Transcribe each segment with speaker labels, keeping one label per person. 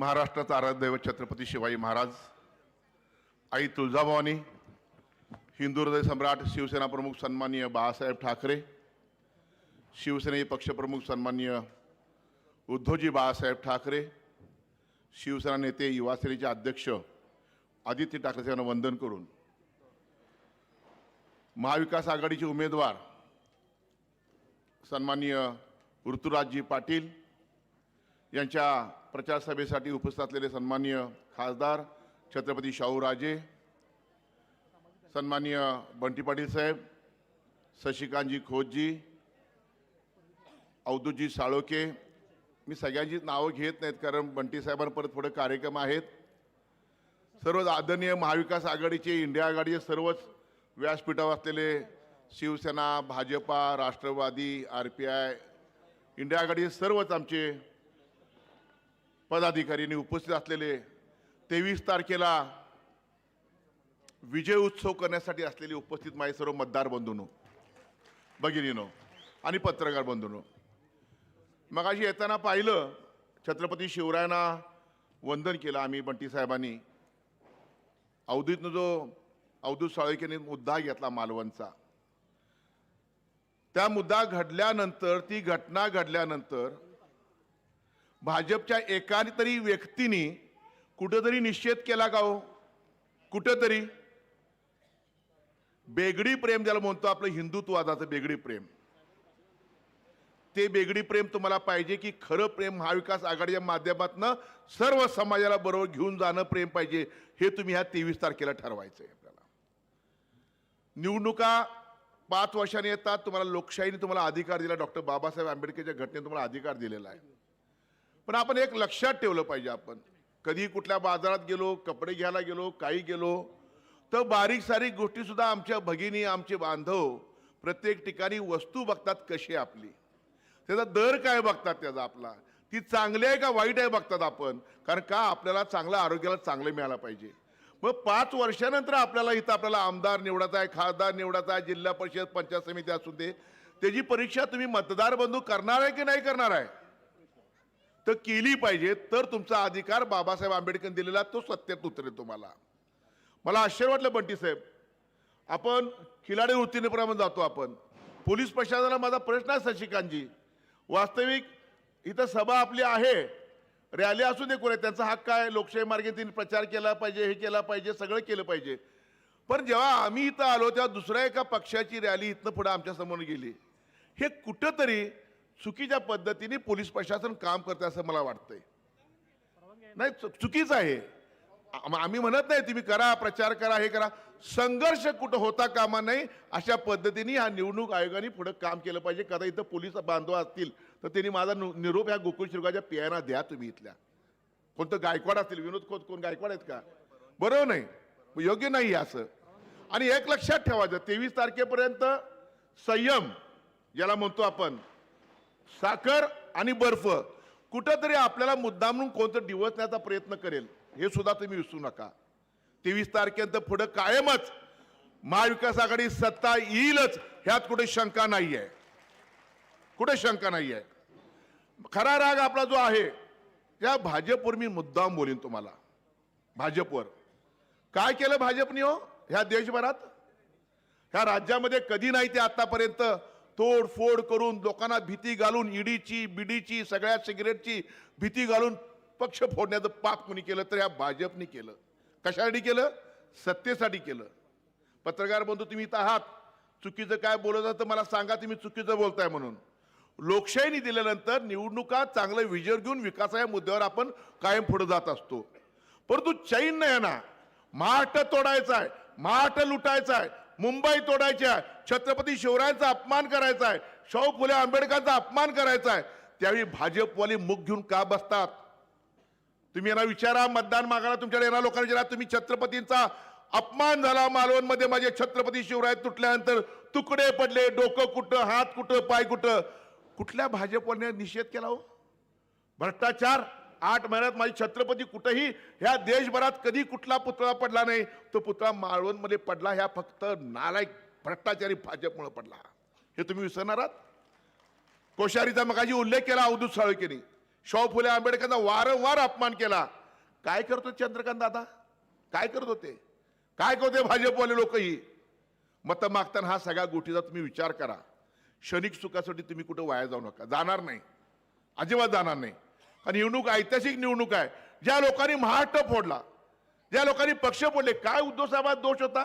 Speaker 1: महाराष्ट्राचा आराध्यदैवत छत्रपती शिवाजी महाराज आई तुळजाभवानी हिंदू हृदय सम्राट शिवसेना प्रमुख सन्माननीय बाळासाहेब ठाकरे शिवसेने पक्षप्रमुख सन्माननीय उद्धवजी बाळासाहेब ठाकरे शिवसेना नेते युवासेनेचे अध्यक्ष आदित्य ठाकरे यांना वंदन करून महाविकास आघाडीचे उमेदवार सन्माननीय ऋतुराजजी पाटील यांच्या प्रचार सभेसाठी उपस्थित असलेले सन्माननीय खासदार छत्रपती शाहूराजे सन्माननीय बंटी पाटील साहेब शशिकांतजी खोतजी अवधूतजी साळोके मी सगळ्यांची नावं घेत नाहीत कारण बंटी साहेबांना परत पुढे कार्यक्रम आहेत. सर्व आदरणीय महाविकास आघाडीचे इंडिया आघाडीचे सर्वच व्यासपीठावर असलेले Shiv Sena Bhajpa Rashtravadi R P I India आघाडीचे सर्वच आमचे पदाधिकारींनी उपस्थित असलेले तेवीस तारखेला विजय उत्सव करण्यासाठी असलेली उपस्थित माझे सर्व मतदार बंधूनो भगिनीनो आणि पत्रकार बंधूनो मगाशी येताना पाहिलं छत्रपती शिवरायांना वंदन केलं आम्ही बंटी साहेबांनी. अवधूतनं जो अवधूत साळकेने मुद्दा घेतला मालवणचा. त्या मुद्दा घडल्यानंतर ती घटना घडल्यानंतर भाजपच्या एका तरी व्यक्तीने कुठंतरी निषेध केला का हो? कुठंतरी? बेगडी प्रेम ज्याला म्हणतो आपलं हिंदुत्ववादाचं बेगडी प्रेम. ते बेगडी प्रेम तुम्हाला पाहिजे की खरं प्रेम महाविकास आघाडीच्या माध्यमातून सर्व समाजाला बरोबर घेऊन जाणं प्रेम पाहिजे हे तुम्ही ह्या तेवीस तारखेला ठरवायचं आहे आपल्याला. निवडणुका पाच वर्षांनी येतात तुम्हाला लोकशाहीने तुम्हाला अधिकार दिला डॉक्टर बाबासाहेब आंबेडकरच्या घटनेने तुम्हाला अधिकार दिलेला आहे. पण आपण एक लक्षात ठेवलं पाहिजे आपण. कधी कुठल्या बाजारात गेलो कपडे घ्यायला गेलो काही गेलो तर बारीक सारीक गोष्टीसुद्धा आमच्या भगिनी आमचे बांधव प्रत्येक ठिकाणी वस्तू बघतात कशी आहे आपली. त्याचा दर काय बघतात त्याचा आपला. ती चांगली आहे का वाईट आहे बघतात आपण. कारण का? आपल्याला चांगलं आरोग्याला चांगलं मिळालं पाहिजे. मग पाच वर्षानंतर आपल्याला इथं आपल्याला आमदार निवडायचा आहे खासदार निवडायचा आहे जिल्हा परिषद पंचायत समिती असू दे त्याची परीक्षा तुम्ही मतदार बंधू करणार आहे की नाही करणार आहे? तर केली पाहिजे तर तुमचा अधिकार बाबासाहेब आंबेडकर दिलेला तो सत्यात उतरेल तुम्हाला. मला आश्चर्य वाटलं बंटी साहेब. आपण खिलाडी वृत्तीनेप्रमाणे जातो आपण. पोलीस प्रशासनाला माझा प्रश्न आहे शशिकांतजी. वास्तविक इथं सभा आपली आहे. रॅली असू दे कोणी त्यांचा हक्क आहे. लोकशाही मार्गे तिने प्रचार केला पाहिजे हे केला पाहिजे सगळं केलं पाहिजे. पण जेव्हा आम्ही इथं आलो तेव्हा दुसऱ्या एका पक्षाची रॅली इथनं पुढे आमच्यासमोर गेली. हे कुठंतरी चुकीच्या पद्धतीने पोलीस प्रशासन काम करते असं मला वाटतंय. नाही चुकीचं आहे. आम्ही म्हणत नाही तुम्ही करा प्रचार करा हे करा. संघर्ष कुठं होता कामा नाही अशा पद्धतीने हा निवडणूक आयोगाने पुढं काम केलं पाहिजे. कदा इथं पोलीस बांधव असतील तर त्यांनी माझा निरोप ह्या गोकुळ शिरगाच्या पियाना द्या तुम्ही इथल्या. कोणतं गायकवाड असतील विनोद खोत कोण गायकवाड आहेत का? बरोबर नाही. योग्य नाही असं. आणि एक लक्षात ठेवायचं तेवीस तारखेपर्यंत संयम याला म्हणतो आपण साखर आणि बर्फ. कुठंतरी आपल्याला मुद्दाम म्हणून कोणतं डिवचण्याचा प्रयत्न करेल हे सुद्धा तुम्ही विसरू नका. तेवीस तारखेनंतर पुढं कायमच महाविकास आघाडी सत्ता येईलच ह्यात कुठे शंका नाही आहे कुठे शंका नाही आहे खरा राग आपला जो आहे त्या भाजपवर मी मुद्दाम बोलीन तुम्हाला. भाजपवर. काय केलं भाजपने हो ह्या देशभरात? ह्या राज्यामध्ये कधी नाही ते आतापर्यंत तोडफोड करून लोकांना भीती घालून ईडीची बीडीची सगळ्या सिगरेटची भीती घालून पक्ष फोडण्याचं पाप कुणी केलं तर ह्या भाजपने केलं. कशासाठी केलं? सत्तेसाठी केलं. पत्रकार बंधू तुम्ही इथं आहात. चुकीचं काय बोलत तर मला सांगा तुम्ही चुकीचं बोलताय म्हणून. लोकशाहीने दिल्यानंतर निवडणुका चांगलं विजय घेऊन विकासा या मुद्द्यावर आपण कायम पुढे जात असतो. परंतु चैन नाही ना. महाट तोडायचा आहे. महाट लुटायचा आहे. मुंबई तोडायची आहे. छत्रपती शिवरायांचा अपमान करायचा आहे. शाहू फुले आंबेडकरांचा अपमान करायचा आहे. त्यावेळी भाजपवाले मुख घेऊन का बसतात? तुम्ही यांना विचारा मतदान मागायला तुमच्याकडे येणार लोकांना विचारा. तुम्ही छत्रपतींचा अपमान झाला मालवणमध्ये माझे छत्रपती शिवराय तुटल्यानंतर तुकडे पडले डोकं कुठं हात कुठं पाय कुठं? कुठल्या भाजपने निषेध केला हो? भ्रष्टाचार? आठ महिन्यात माझी छत्रपती कुठंही ह्या देशभरात कधी कुठला पुतळा पडला नाही. तो पुतळा माळवणमध्ये पडला ह्या फक्त नालायक भ्रष्टाचारी भाजपमुळं पडला. हे तुम्ही विसरणार आहात? कोश्यारीचा मगाजी उल्लेख केला अवधूत साळकेने शाहू फुले आंबेडकरांचा वारंवार अपमान केला. काय करतो चंद्रकांत दादा? काय करत होते? काय करते भाजपवाले लोकही? मतं मागताना हा सगळ्या गोष्टीचा तुम्ही विचार करा. क्षणिक सुखासाठी तुम्ही कुठं वाया जाऊ नका. जाणार नाही. अजिबात जाणार नाही. आणि निवडणूक ऐतिहासिक निवडणूक आहे. ज्या लोकांनी महाराष्ट्र फोडला ज्या लोकांनी पक्ष फोडले काय उद्धव साहेबात दोष होता?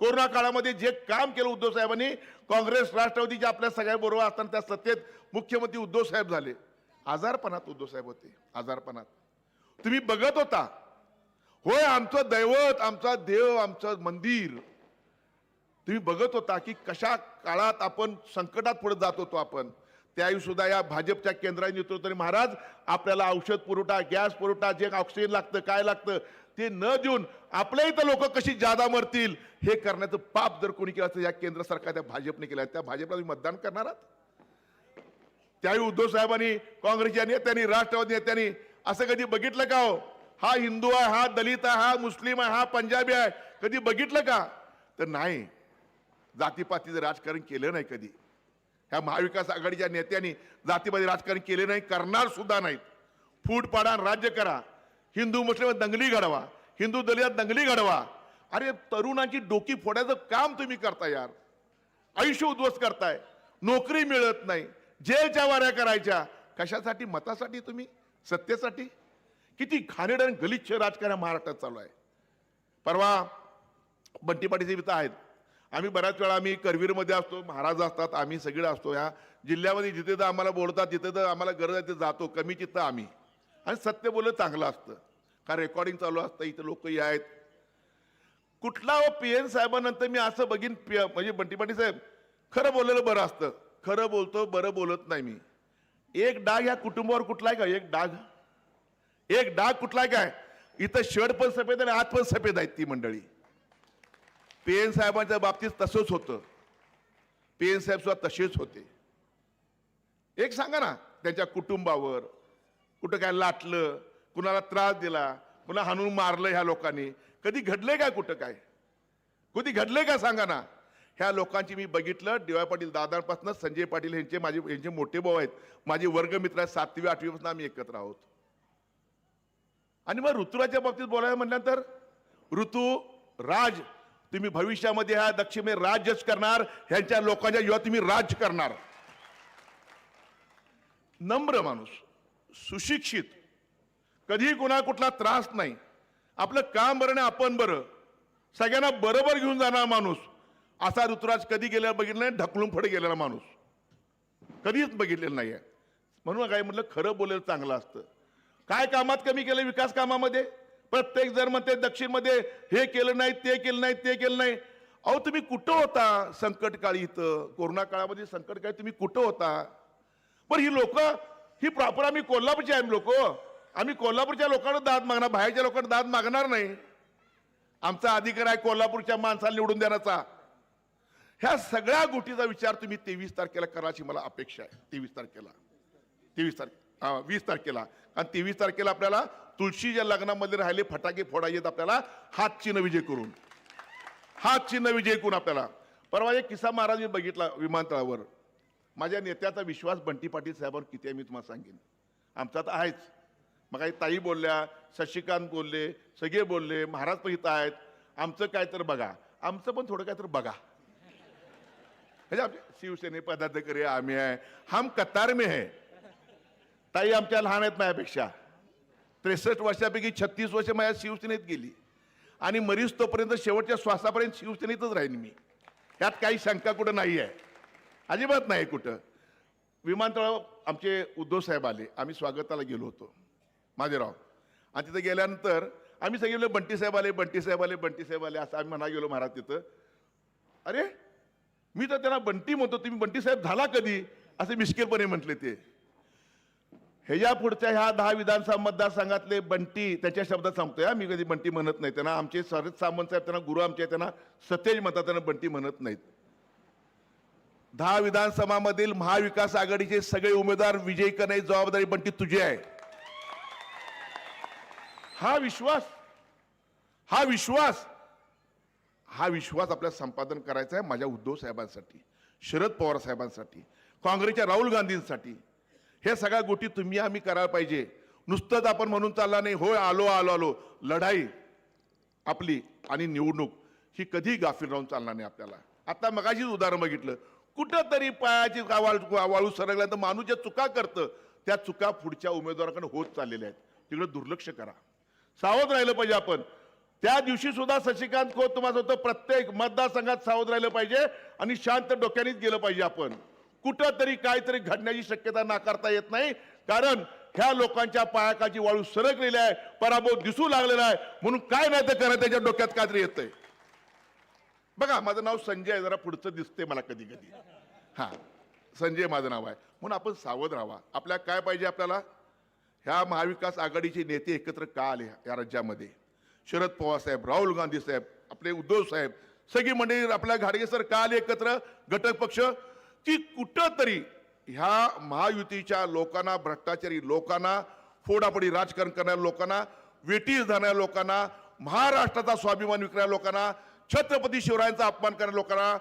Speaker 1: कोरोना काळामध्ये जे काम केलं उद्धव साहेबांनी काँग्रेस राष्ट्रवादीच्या आपल्या सगळ्याबरोबर असताना त्या सत्तेत मुख्यमंत्री उद्धव साहेब झाले. आजारपणात उद्धव साहेब होते आजारपणात. तुम्ही बघत होता होय आमचं दैवत आमचा देव आमचं मंदिर. तुम्ही बघत होता की कशा काळात आपण संकटात पुढे जात होतो आपण? त्याही सुद्धा या भाजपच्या केंद्राने नेतृत्वाने महाराज आपल्याला औषध पुरवठा गॅस पुरवठा जे ऑक्सिजन लागतं काय लागतं ते न देऊन आपल्या इथं लोक कशी जादा मरतील हे करण्याचं पाप जर कोणी केलं असतं या केंद्र सरकार त्या भाजपने केलं त्या भाजपला तुम्ही मतदान करणार आहात? त्यावेळी उद्धव साहेबांनी काँग्रेसच्या नेत्यांनी राष्ट्रवादी नेत्यांनी असं कधी बघितलं का हो? हा हिंदू आहे हा दलित आहे हा मुस्लिम आहे हा पंजाबी आहे. कधी बघितलं का? तर नाही. जातीपातीचं राजकारण केलं नाही कधी. ह्या महाविकास आघाडीच्या नेत्यांनी जातीवादी राजकारण केले नाही करणार सुद्धा नाहीत. फूट पाडा राज्य करा. हिंदू मुस्लिम दंगली घडवा. हिंदू दलित दंगली घडवा. अरे तरुणांची डोकी फोडायचं काम तुम्ही करता यार. आयुष्य उद्ध्वस्त करताय. नोकरी मिळत नाही. जेलच्या वाऱ्या करायच्या. कशासाठी? मतासाठी तुम्ही? सत्तेसाठी? किती घाणेरडं आणि गलिच्छ राजकारण महाराष्ट्रात चालू आहे. परवा बंटी पाटील इथं आहेत. आम्ही बऱ्याच वेळा आम्ही करवीरमध्ये असतो महाराज असतात आम्ही सगळे असतो. ह्या जिल्ह्यामध्ये जिथे तर आम्हाला बोलतात तिथे तर आम्हाला गरज आहे ते जातो. कमी चित्त आम्ही. आणि सत्य बोललं चांगलं असतं. कारण रेकॉर्डिंग चालू असतं इथं लोकही आहेत. कुठला व पी एन साहेबांनंतर मी असं बघीन पी- म्हणजे बंटी साहेब खरं बोललेलं बरं असतं. खरं बोलतो बरं बोलत नाही मी. एक डाग ह्या कुटुंबावर कुठला आहे का? एक डाग. एक डाग कुठला आहे काय? इथं शर्ट पण सफेद आणि आत पण सफेद आहेत ती मंडळी. पी एन साहेबांच्या बाबतीत तसंच होतं. पी एन साहेब सुद्धा तसेच होते. एक सांगा ना त्यांच्या कुटुंबावर कुठं काय लाटलं कुणाला त्रास दिला कुणा हाणून मारलं ह्या लोकांनी. कधी घडलंय काय कुठं काय? कधी घडलंय का सांगा ना? ह्या लोकांची मी बघितलं डी पाटील दादांपासून संजय पाटील यांचे माझे यांचे मोठे भाऊ आहेत. माझे वर्गमित्र आहेत सातवी आठवीपासून आम्ही एकत्र आहोत. आणि मग ऋतुराच्या बाबतीत बोलायला म्हटल्यानंतर ऋतू राज तुम्ही भविष्यामध्ये ह्या दक्षिणे राज्यच करणार ह्यांच्या लोकांच्या युवा तुम्ही राज्य करणार. नम्र माणूस सुशिक्षित कधीही कुणा कुठला त्रास नाही. आपलं काम बरं नाही आपण बरं. सगळ्यांना बरोबर घेऊन जाणारा माणूस असा ऋतुराज कधी गेलेला बघितला नाही ढकलून पुढे गेलेला माणूस. कधीच बघितलेलं नाही आहे म्हणून काय म्हटलं खरं बोलेलं चांगलं असतं. काय कामात कमी केलं विकास कामामध्ये? प्रत्येक जण ते दक्षिणमध्ये हे केलं नाही ते केलं नाही ते केलं नाही. अहो तुम्ही कुठं होता संकट काळी इथं? कोरोना काळामध्ये संकट काळी तुम्ही कुठं होता? पण ही लोक ही प्रॉपर आम्ही कोल्हापूरची आहे लोक. आम्ही कोल्हापूरच्या लोकांना दाद मागणार बाहेरच्या लोकांना दाद मागणार नाही. आमचा अधिकार आहे कोल्हापूरच्या माणसाला निवडून देण्याचा. ह्या सगळ्या गोष्टीचा विचार तुम्ही तेवीस तारखेला करायची मला अपेक्षा आहे. तेवीस तारखेला. तेवीस तारखे हा वीस तारखेला. कारण तेवीस तारखेला आपल्याला तुळशीच्या लग्नामध्ये राहिले फटाके फोडायचे आपल्याला हात चिन्ह विजय करून. हात चिन्ह विजय करून आपल्याला. परवा एक किस्सा महाराज मी बघितला विमानतळावर. माझ्या नेत्याचा विश्वास बंटी पाटील साहेबांवर किती आहे मी तुम्हाला सांगेन. आमचा तर आहेच. मग काही ताई बोलल्या शशिकांत बोलले सगळे बोलले महाराज पण इथं आहेत. आमचं काय तर बघा. आमचं पण थोडं काय तर बघा. म्हणजे आमचे शिवसेने पदाधिकारी आम्ही आहे. हम कतार में है. ताई आमच्या लहान आहेत माझ्यापेक्षा. त्रेसष्ट वर्षापैकी छत्तीस वर्ष माझ्या शिवसेनेत गेली. आणि मरीज तोपर्यंत शेवटच्या श्वासापर्यंत शिवसेनेतच राहीन मी. यात काही शंका कुठं नाही आहे. अजिबात नाही कुठं. विमानतळावर आमचे उद्धव साहेब आले. आम्ही स्वागताला गेलो होतो. माझेराव आणि तिथं गेल्यानंतर आम्ही सगळे बोललो, बंटी साहेब आले बंटी साहेब आले बंटी साहेब आले असं आम्ही म्हणा गेलो महाराज तिथं. अरे मी तर त्यांना बंटी म्हणतो तुम्ही बंटी साहेब झाला कधी? असे मिश्किलपणे म्हटले ते. ह्याच्या पुढच्या ह्या दहा विधानसभा मतदारसंघातले बंटी त्याच्या शब्दात सांगतोय हा, मी कधी बंटी म्हणत नाही. त्यांना आमचे शरद सामंत साहेब त्यांना गुरु आमचे त्यांना सतेज म्हणतात त्यांना बंटी म्हणत नाहीत. दहा विधानसभामधील महाविकास आघाडीचे सगळे उमेदवार विजयी करण्याची जबाबदारी बंटी तुझी आहे. हा विश्वास हा विश्वास हा विश्वास आपल्याला संपादन करायचा आहे माझ्या उद्धव साहेबांसाठी शरद पवार साहेबांसाठी काँग्रेसच्या राहुल गांधींसाठी. हे सगळ्या गोष्टी तुम्ही आम्ही करायला पाहिजे. नुसतंच आपण म्हणून चालला नाही होय आलो आलो आलो. लढाई आपली आणि निवडणूक ही कधी गाफील राहून चालणार नाही आपल्याला. आता मगाशीच उदाहरण बघितलं. कुठं तरी पायाची वाळू वाळू सरकल्या तर माणूस ज्या चुका करतं त्या चुका पुढच्या उमेदवाराकडे होत चाललेल्या आहेत. तिकडे दुर्लक्ष करा. सावध राहिलं पाहिजे आपण. त्या दिवशी सुद्धा शशिकांत खोत तुम्हाला होतं प्रत्येक मतदारसंघात सावध राहिलं पाहिजे आणि शांत डोक्यानेच गेलं पाहिजे आपण. कुठंतरी काहीतरी घडण्याची शक्यता नाकारता येत नाही. कारण ह्या लोकांच्या पायाकाची वाळू सरकलेली आहे पराभव दिसू लागलेला आहे. म्हणून काय नाही तर करा त्याच्या डोक्यात काहीतरी येतंय. बघा माझं नाव संजय जरा पुढचं दिसते मला कधी कधी हा संजय माझं नाव आहे. म्हणून आपण सावध राहावा. आपल्या काय पाहिजे आपल्याला? ह्या महाविकास आघाडीचे नेते एकत्र का आले या राज्यामध्ये? शरद पवार साहेब राहुल गांधी साहेब आपले उद्धव साहेब सगळी मंडळी आपल्या घाडगे सर का आले एकत्र? घटक पक्ष? की कुठंतरी ह्या महायुतीच्या लोकांना भ्रष्टाचारी लोकांना फोडाफोडी राजकारण करणाऱ्या लोकांना वेटीस धरणाऱ्या लोकांना महाराष्ट्राचा स्वाभिमान विकणाऱ्या लोकांना छत्रपती शिवरायांचा अपमान करणाऱ्या लोकांना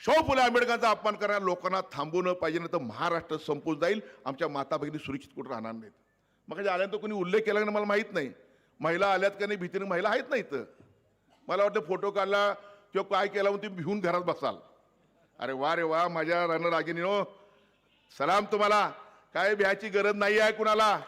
Speaker 1: शाहू फुले आंबेडकरांचा अपमान करणाऱ्या लोकांना थांबवणं पाहिजे नाही तर महाराष्ट्र संपून जाईल आमच्या माता भगिनी सुरक्षित कुठं राहणार नाहीत. मग आल्यानंतर कोणी उल्लेख केला नाही मला माहीत नाही. महिला आल्यात का नाही भीतीने महिला आहेत ना इथं. मला वाटतं फोटो काढला किंवा काय केला म्हणून तुम्ही भिवून घरात बसाल. अरे वा रे वा माझ्या रणरागिनीनो हो. सलाम तुम्हाला. काय भ्याची गरज नाही आहे कुणाला?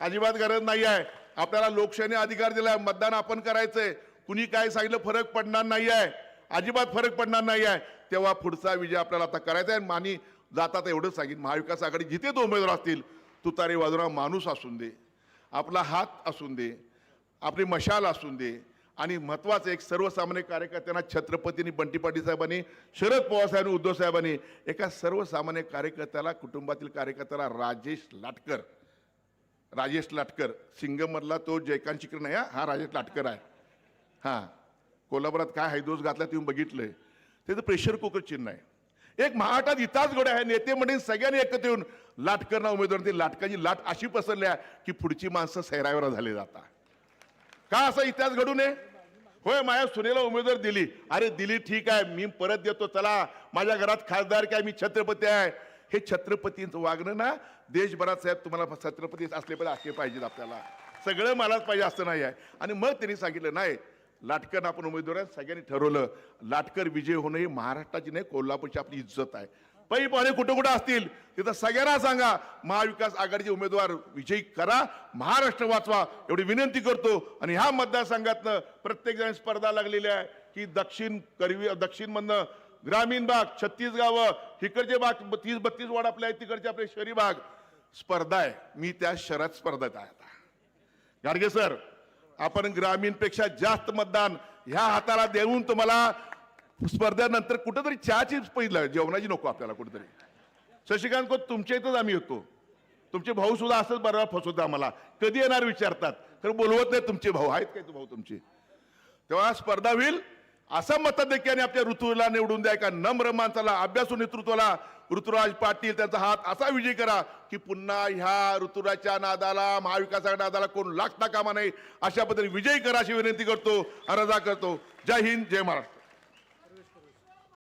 Speaker 1: अजिबात गरज नाही आहे. आपल्याला लोकशाहीने अधिकार दिलाय मतदान आपण करायचंय. कुणी काय सांगितलं फरक पडणार नाही आहे. अजिबात फरक पडणार नाही आहे. तेव्हा पुढचा विजय आपल्याला आता करायचा आहे. आणि तर एवढंच सांगेन महाविकास आघाडी जिथे तो उमेदवार असतील तुतारी बाजूला माणूस असून दे. आपला हात असून दे. आपली मशाल असून दे. आणि महत्त्वाचं एक सर्वसामान्य कार्यकर्त्यांना छत्रपतींनी बंटी पाटील साहेबांनी शरद पवार साहेबांनी उद्धव साहेबांनी एका सर्वसामान्य कार्यकर्त्याला कुटुंबातील कार्यकर्त्याला राजेश लाटकर राजेश लाटकर. सिंगममधला तो जयकांत शिकर नाही हा हा राजेश लाटकर आहे. हां. कोल्हापुरात काय हैदोस घातला तुम्ही बघितलंय. त्याचं प्रेशर कुकर चिन्ह आहे एक महाराष्ट्रात इथाच घड आहे नेते म्हणजे सगळ्यांनी एकत्र येऊन लाटकरना उमेदवार. ते लाटकाची लाट अशी पसरली आहे की पुढची माणसं सैरावर झाले जातात. का असा इतिहास घडू नये होय माझ्या सुनेला उमेदवार दिली. अरे दिली ठीक आहे मी परत देतो चला. माझ्या घरात खासदार काय मी छत्रपती आहे. हे छत्रपतींचं वागणं ना देशभरात साहेब तुम्हाला छत्रपती असले पाहिजे असले पाहिजेत आपल्याला. सगळं मलाच पाहिजे असं नाही आहे. आणि मग त्यांनी सांगितलं नाही लाटकर आपण उमेदवार आहे सगळ्यांनी ठरवलं. लाटकर विजय होणं ही महाराष्ट्राची नाही कोल्हापूरची आपली इज्जत आहे. पै पाणी कुठं कुठं असतील तिथं सगळ्यांना सांगा महाविकास आघाडीचे उमेदवार विजयी करा महाराष्ट्र वाचवा एवढी विनंती करतो. आणि ह्या मतदारसंघातनं प्रत्येक जण स्पर्धा लागलेली आहे की दक्षिण करवी दक्षिणमधनं ग्रामीण भाग छत्तीस गावं इकडचे भाग तीस बत्तीस वाड आपले आहेत तिकडचे आपले शहरी भाग. स्पर्धा आहे. मी त्या शहरात स्पर्धेत आहे आता. गाडगे सर आपण ग्रामीणपेक्षा जास्त मतदान ह्या हाताला देऊन तुम्हाला स्पर्धेनंतर कुठंतरी चहाची पहिलं जेवणाची नको आपल्याला कुठेतरी. शशिकांत को तुमच्या इथंच आम्ही होतो तुमचे भाऊ सुद्धा असंच बरोबर फसवतं आम्हाला. कधी येणार विचारतात. तर बोलवत नाही तुमचे भाऊ. आहेत काय तू भाऊ तुमचे? तेव्हा स्पर्धा होईल असं मताधिक्याने आपल्या ऋतूला निवडून द्या एका नम्र माणसाला अभ्यासू नेतृत्वाला. ऋतुराज पाटील त्यांचा हात असा विजय करा की पुन्हा ह्या ऋतुराजच्या नादाला महाविकासाच्या नादाला कोण लागता कामा नाही अशा पद्धतीने विजयी करा अशी विनंती करतो अर्जा रजा करतो. जय हिंद जय महाराष्ट्र.